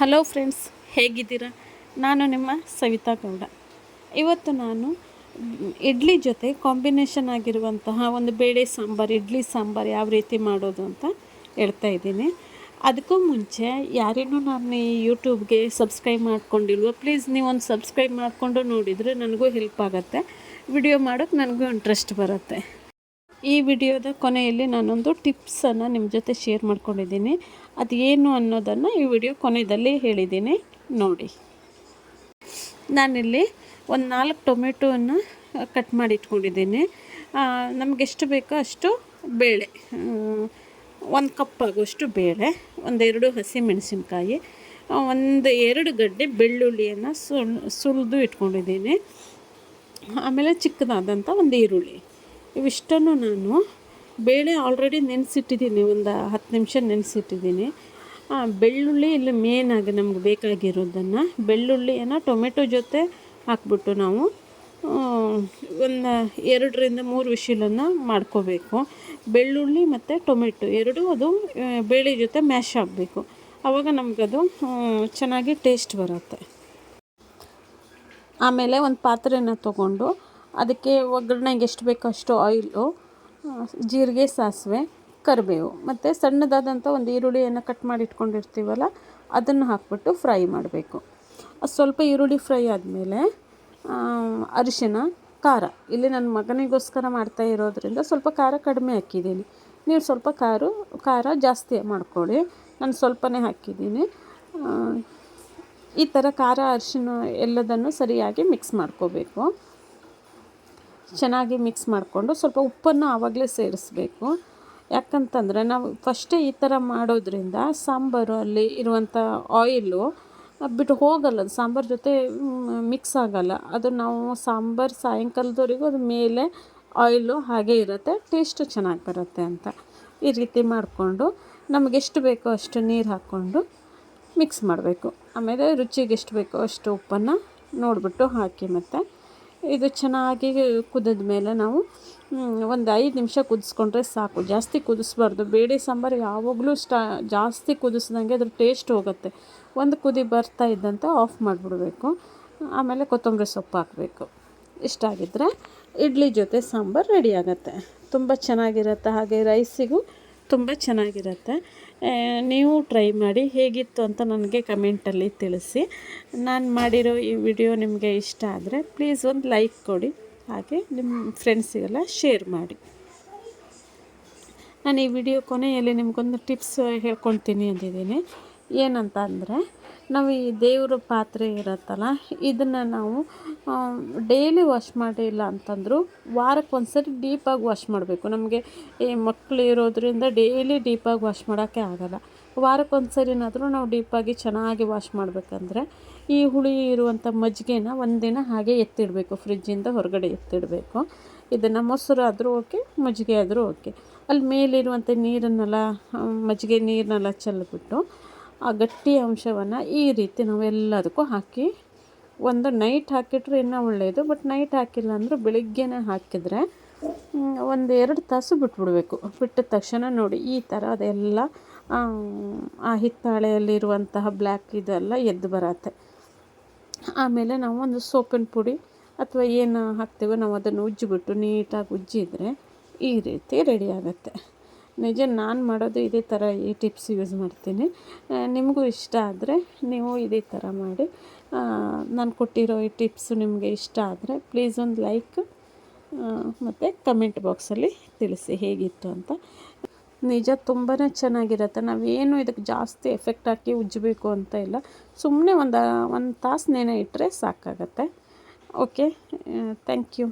Hello friends ಹೇಗಿದ್ದೀರಾ? ನಾನು ನಿಮ್ಮ ಸವಿತಾ ಗೌಡ. ಇವತ್ತು ನಾನು ಇಡ್ಲಿ ಜೊತೆ ಕಾಂಬಿನೇಷನ್ ಆಗಿರುವಂತಹ ಒಂದು ಬೇಳೆ ಸಾಂಬಾರು, ಇಡ್ಲಿ ಸಾಂಬಾರು ಯಾವ ರೀತಿ ಮಾಡೋದು ಅಂತ ಹೇಳ್ತಾ ಇದ್ದೀನಿ. ಅದಕ್ಕೂ ಮುಂಚೆ ಯಾರೇನೂ ನಾನು ಈ ಯೂಟ್ಯೂಬ್ಗೆ ಸಬ್ಸ್ಕ್ರೈಬ್ ಮಾಡ್ಕೊಂಡಿಲ್ವೋ ಪ್ಲೀಸ್ ನೀವೊಂದು ಸಬ್ಸ್ಕ್ರೈಬ್ ಮಾಡಿಕೊಂಡು ನೋಡಿದರೆ ನನಗೂ ಹೆಲ್ಪ್ ಆಗುತ್ತೆ. ವಿಡಿಯೋ ಮಾಡೋಕ್ಕೆ ನನಗೂ ಇಂಟ್ರೆಸ್ಟ್ ಬರುತ್ತೆ. ಈ ವಿಡಿಯೋದ ಕೊನೆಯಲ್ಲಿ ನಾನೊಂದು ಟಿಪ್ಸನ್ನು ನಿಮ್ಮ ಜೊತೆ ಶೇರ್ ಮಾಡ್ಕೊಂಡಿದ್ದೀನಿ. ಅದು ಏನು ಅನ್ನೋದನ್ನು ಈ ವಿಡಿಯೋ ಕೊನೆಯಲ್ಲಿ ಹೇಳಿದ್ದೀನಿ ನೋಡಿ. ನಾನಿಲ್ಲಿ ಒಂದು ನಾಲ್ಕು ಟೊಮೆಟೊವನ್ನು ಕಟ್ ಮಾಡಿ ಇಟ್ಕೊಂಡಿದ್ದೀನಿ ನಮಗೆಷ್ಟು ಬೇಕೋ ಅಷ್ಟು ಬೇಳೆ ಒಂದು ಕಪ್ ಆಗುವಷ್ಟು ಬೇಳೆ ಒಂದೆರಡು ಹಸಿಮೆಣಸಿನ್ಕಾಯಿ ಒಂದು ಎರಡು ಗಡ್ಡೆ ಬೆಳ್ಳುಳ್ಳಿಯನ್ನು ಸುಳ್ ಸುಲಿದು ಇಟ್ಕೊಂಡಿದ್ದೀನಿ. ಆಮೇಲೆ ಚಿಕ್ಕದಾದಂಥ ಒಂದು ಈರುಳ್ಳಿ. ಇವಿಷ್ಟನ್ನು ನಾನು ಬೇಳೆ ಆಲ್ರೆಡಿ ನೆನೆಸಿಟ್ಟಿದ್ದೀನಿ, ಒಂದು ಹತ್ತು ನಿಮಿಷ ನೆನೆಸಿಟ್ಟಿದ್ದೀನಿ. ಬೆಳ್ಳುಳ್ಳಿ ಇಲ್ಲಿ ಆಗಿ ನಮ್ಗೆ ಬೇಕಾಗಿರೋದನ್ನು ಬೆಳ್ಳುಳ್ಳಿಯನ್ನು ಟೊಮೆಟೊ ಜೊತೆ ಹಾಕ್ಬಿಟ್ಟು ನಾವು ಒಂದು ಎರಡರಿಂದ ಮೂರು ವಿಶಿಲನ್ನು ಮಾಡ್ಕೋಬೇಕು. ಬೆಳ್ಳುಳ್ಳಿ ಮತ್ತು ಟೊಮೆಟೊ ಎರಡೂ ಅದು ಬೇಳೆ ಜೊತೆ ಮ್ಯಾಶ್ ಆಗಬೇಕು. ಆವಾಗ ನಮಗದು ಚೆನ್ನಾಗಿ ಟೇಸ್ಟ್ ಬರುತ್ತೆ. ಆಮೇಲೆ ಒಂದು ಪಾತ್ರೆನ ತೊಗೊಂಡು, ಅದಕ್ಕೆ ಒಗ್ಗರಣೆಗೆ ಎಷ್ಟು ಬೇಕೋ ಅಷ್ಟು ಆಯಿಲು ಜೀರಿಗೆ, ಸಾಸಿವೆ, ಕರಿಬೇವು. ಮತ್ತು ಸಣ್ಣದಾದಂಥ ಒಂದು ಈರುಳ್ಳಿಯನ್ನು ಕಟ್ ಮಾಡಿ ಇಟ್ಕೊಂಡಿರ್ತೀವಲ್ಲ, ಅದನ್ನು ಹಾಕ್ಬಿಟ್ಟು ಫ್ರೈ ಮಾಡಬೇಕು. ಸ್ವಲ್ಪ ಈರುಳ್ಳಿ ಫ್ರೈ ಆದಮೇಲೆ ಅರಿಶಿನ, ಖಾರ. ಇಲ್ಲಿ ನನ್ನ ಮಗನಿಗೋಸ್ಕರ ಮಾಡ್ತಾ ಇರೋದ್ರಿಂದ ಸ್ವಲ್ಪ ಖಾರ ಕಡಿಮೆ ಹಾಕಿದ್ದೀನಿ. ನೀವು ಸ್ವಲ್ಪ ಖಾರ ಖಾರ ಜಾಸ್ತಿ ಮಾಡ್ಕೊಳ್ಳಿ ನಾನು ಸ್ವಲ್ಪನೇ ಹಾಕಿದ್ದೀನಿ. ಈ ಥರ ಖಾರ, ಅರಿಶಿನ ಎಲ್ಲದನ್ನು ಸರಿಯಾಗಿ ಮಿಕ್ಸ್ ಮಾಡ್ಕೋಬೇಕು. ಚೆನ್ನಾಗಿ ಮಿಕ್ಸ್ ಮಾಡಿಕೊಂಡು ಸ್ವಲ್ಪ ಉಪ್ಪನ್ನು ಆವಾಗಲೇ ಸೇರಿಸ್ಬೇಕು. ಯಾಕಂತಂದರೆ ನಾವು ಫಸ್ಟೇ ಈ ಥರ ಮಾಡೋದ್ರಿಂದ ಸಾಂಬಾರು ಅಲ್ಲಿ ಇರುವಂಥ ಆಯಿಲು ಬಿಟ್ಟು ಹೋಗಲ್ಲ, ಅದು ಸಾಂಬಾರು ಜೊತೆ ಮಿಕ್ಸ್ ಆಗಲ್ಲ. ಅದು ನಾವು ಸಾಂಬಾರು ಸಾಯಂಕಾಲದವರೆಗೂ ಅದು ಮೇಲೆ ಆಯಿಲು ಹಾಗೆ ಇರುತ್ತೆ ಟೇಸ್ಟು ಚೆನ್ನಾಗಿ ಬರುತ್ತೆ ಅಂತ. ಈ ರೀತಿ ಮಾಡಿಕೊಂಡು ನಮಗೆ ಎಷ್ಟು ಬೇಕೋ ಅಷ್ಟು ನೀರು ಹಾಕ್ಕೊಂಡು ಮಿಕ್ಸ್ ಮಾಡಬೇಕು. ಆಮೇಲೆ ರುಚಿಗೆ ಎಷ್ಟು ಬೇಕೋ ಅಷ್ಟು ಉಪ್ಪನ್ನು ನೋಡಿಬಿಟ್ಟು ಹಾಕಿ ಮತ್ತು ಇದು ಚೆನ್ನಾಗಿ ಕುದಿದ ಮೇಲೆ ನಾವು ಒಂದು ಐದು ನಿಮಿಷ ಕುದಿಸ್ಕೊಂಡ್ರೆ ಸಾಕು. ಜಾಸ್ತಿ ಕುದಿಸ್ಬಾರ್ದು. ಬೇಳೆ ಸಾಂಬಾರು ಯಾವಾಗಲೂ ಸ್ಟಾ, ಜಾಸ್ತಿ ಕುದಿಸ್ದಂಗೆ ಅದ್ರ ಟೇಸ್ಟ್ ಹೋಗುತ್ತೆ. ಒಂದು ಕುದಿ ಬರ್ತಾ ಇದ್ದಂತೆ ಆಫ್ ಮಾಡಿಬಿಡಬೇಕು. ಆಮೇಲೆ ಕೊತ್ತಂಬರಿ ಸೊಪ್ಪು ಹಾಕಬೇಕು. ಇಷ್ಟಾಗಿದ್ದರೆ ಇಡ್ಲಿ ಜೊತೆ ಸಾಂಬಾರು ರೆಡಿ ತುಂಬ ಚೆನ್ನಾಗಿರುತ್ತೆ. ಹಾಗೆ ರೈಸಿಗೂ ತುಂಬ ಚೆನ್ನಾಗಿರುತ್ತೆ. ನೀವು ಟ್ರೈ ಮಾಡಿ ಹೇಗಿತ್ತು ಅಂತ ನನಗೆ ಕಮೆಂಟಲ್ಲಿ ತಿಳಿಸಿ. ನಾನು ಮಾಡಿರೋ ಈ ವಿಡಿಯೋ ನಿಮಗೆ ಇಷ್ಟ ಆದರೆ ಪ್ಲೀಸ್ ಒಂದು ಲೈಕ್ ಕೊಡಿ. ಹಾಗೆ ನಿಮ್ಮ ಫ್ರೆಂಡ್ಸಿಗೆಲ್ಲ ಶೇರ್ ಮಾಡಿ. ನಾನು ಈ ವಿಡಿಯೋ ಕೊನೆಯಲ್ಲಿ ನಿಮಗೊಂದು ಟಿಪ್ಸ್ ಹೇಳ್ಕೊಳ್ತೀನಿ ಅಂದಿದ್ದೀನಿ. ಏನಂತ ಅಂದರೆ ನಾವು ಈ ದೇವ್ರ ಪಾತ್ರೆ ಇರುತ್ತಲ್ಲ, ಇದನ್ನು ನಾವು ಡೈಲಿ ವಾಶ್ ಮಾಡಿಲ್ಲ ಅಂತಂದರೂ ವಾರಕ್ಕೆ ಒಂದ್ಸರಿ ಡೀಪಾಗಿ ವಾಶ್ ಮಾಡಬೇಕು. ನಮಗೆ ಈ ಮಕ್ಕಳು ಇರೋದ್ರಿಂದ ಡೈಲಿ ಡೀಪಾಗಿ ವಾಶ್ ಮಾಡೋಕ್ಕೆ ಆಗಲ್ಲ. ವಾರಕ್ಕೆ ಒಂದು ಸರಿನಾದರೂ ನಾವು ಡೀಪಾಗಿ ಚೆನ್ನಾಗಿ ವಾಶ್ ಮಾಡಬೇಕಂದ್ರೆ ಈ ಹುಳಿ ಇರುವಂಥ ಮಜ್ಜಿಗೆನ ಒಂದಿನ ಹಾಗೆ ಎತ್ತಿಡಬೇಕು ಫ್ರಿಜ್ಜಿಂದ ಹೊರಗಡೆ ಎತ್ತಿಡಬೇಕು. ಇದನ್ನು ಮೊಸರು ಆದರೂ ಓಕೆ ಮಜ್ಜಿಗೆ ಆದರೂ ಓಕೆ. ಅಲ್ಲಿ ಮೇಲಿರುವಂಥ ನೀರನ್ನೆಲ್ಲ ಮಜ್ಜಿಗೆ ನೀರನ್ನೆಲ್ಲ ಚೆಲ್ಬಿಟ್ಟು ಆ ಗಟ್ಟಿ ಅಂಶವನ್ನು ಈ ರೀತಿ ನಾವೆಲ್ಲದಕ್ಕೂ ಹಾಕಿ ಒಂದು ನೈಟ್ ಹಾಕಿಟ್ರೆ ಇನ್ನೂ ಒಳ್ಳೆಯದು ಬಟ್ ನೈಟ್ ಹಾಕಿಲ್ಲ ಅಂದರೂ ಬೆಳಿಗ್ಗೆನೇ ಹಾಕಿದರೆ ಒಂದು ಎರಡು ತಾಸು ಬಿಟ್ಬಿಡಬೇಕು. ಬಿಟ್ಟ ತಕ್ಷಣ ನೋಡಿ ಈ ಥರ ಅದೆಲ್ಲ ಆ, ಹಿತ್ತಾಳೆಯಲ್ಲಿರುವಂತಹ ಬ್ಲ್ಯಾಕ್ ಇದೆಲ್ಲ ಎದ್ದು ಬರತ್ತೆ. ಆಮೇಲೆ ನಾವು ಒಂದು ಸೋಪಿನ ಪುಡಿ ಅಥವಾ ಏನು ಹಾಕ್ತೀವೋ ನಾವು ಅದನ್ನು ಉಜ್ಜಿಬಿಟ್ಟು ನೀಟಾಗಿ ಉಜ್ಜಿದರೆ ಈ ರೀತಿ ರೆಡಿ ಆಗುತ್ತೆ. ನಿಜ ನಾನು ಮಾಡೋದು ಇದೇ ಥರ ಈ ಟಿಪ್ಸ್ ಯೂಸ್ ಮಾಡ್ತೀನಿ. ನಿಮಗೂ ಇಷ್ಟ ಆದರೆ ನೀವು ಇದೇ ಥರ ಮಾಡಿ. ನಾನು ಕೊಟ್ಟಿರೋ ಈ ಟಿಪ್ಸು ನಿಮಗೆ ಇಷ್ಟ ಆದರೆ ಪ್ಲೀಸ್ ಒಂದು ಲೈಕ್ ಮತ್ತು ಕಮೆಂಟ್ ಬಾಕ್ಸಲ್ಲಿ ತಿಳಿಸಿ ಹೇಗಿತ್ತು ಅಂತ. ನಿಜ ತುಂಬಾ ಚೆನ್ನಾಗಿರುತ್ತೆ. ನಾವೇನು ಇದಕ್ಕೆ ಜಾಸ್ತಿ ಎಫೆಕ್ಟ್ ಹಾಕಿ ಉಜ್ಜಬೇಕು ಅಂತ ಇಲ್ಲ. ಸುಮ್ಮನೆ ಒಂದು ಒಂದು ತಾಸು ನೆನೆ ಇಟ್ಟರೆ ಸಾಕಾಗತ್ತೆ ಓಕೆ ಥ್ಯಾಂಕ್ ಯು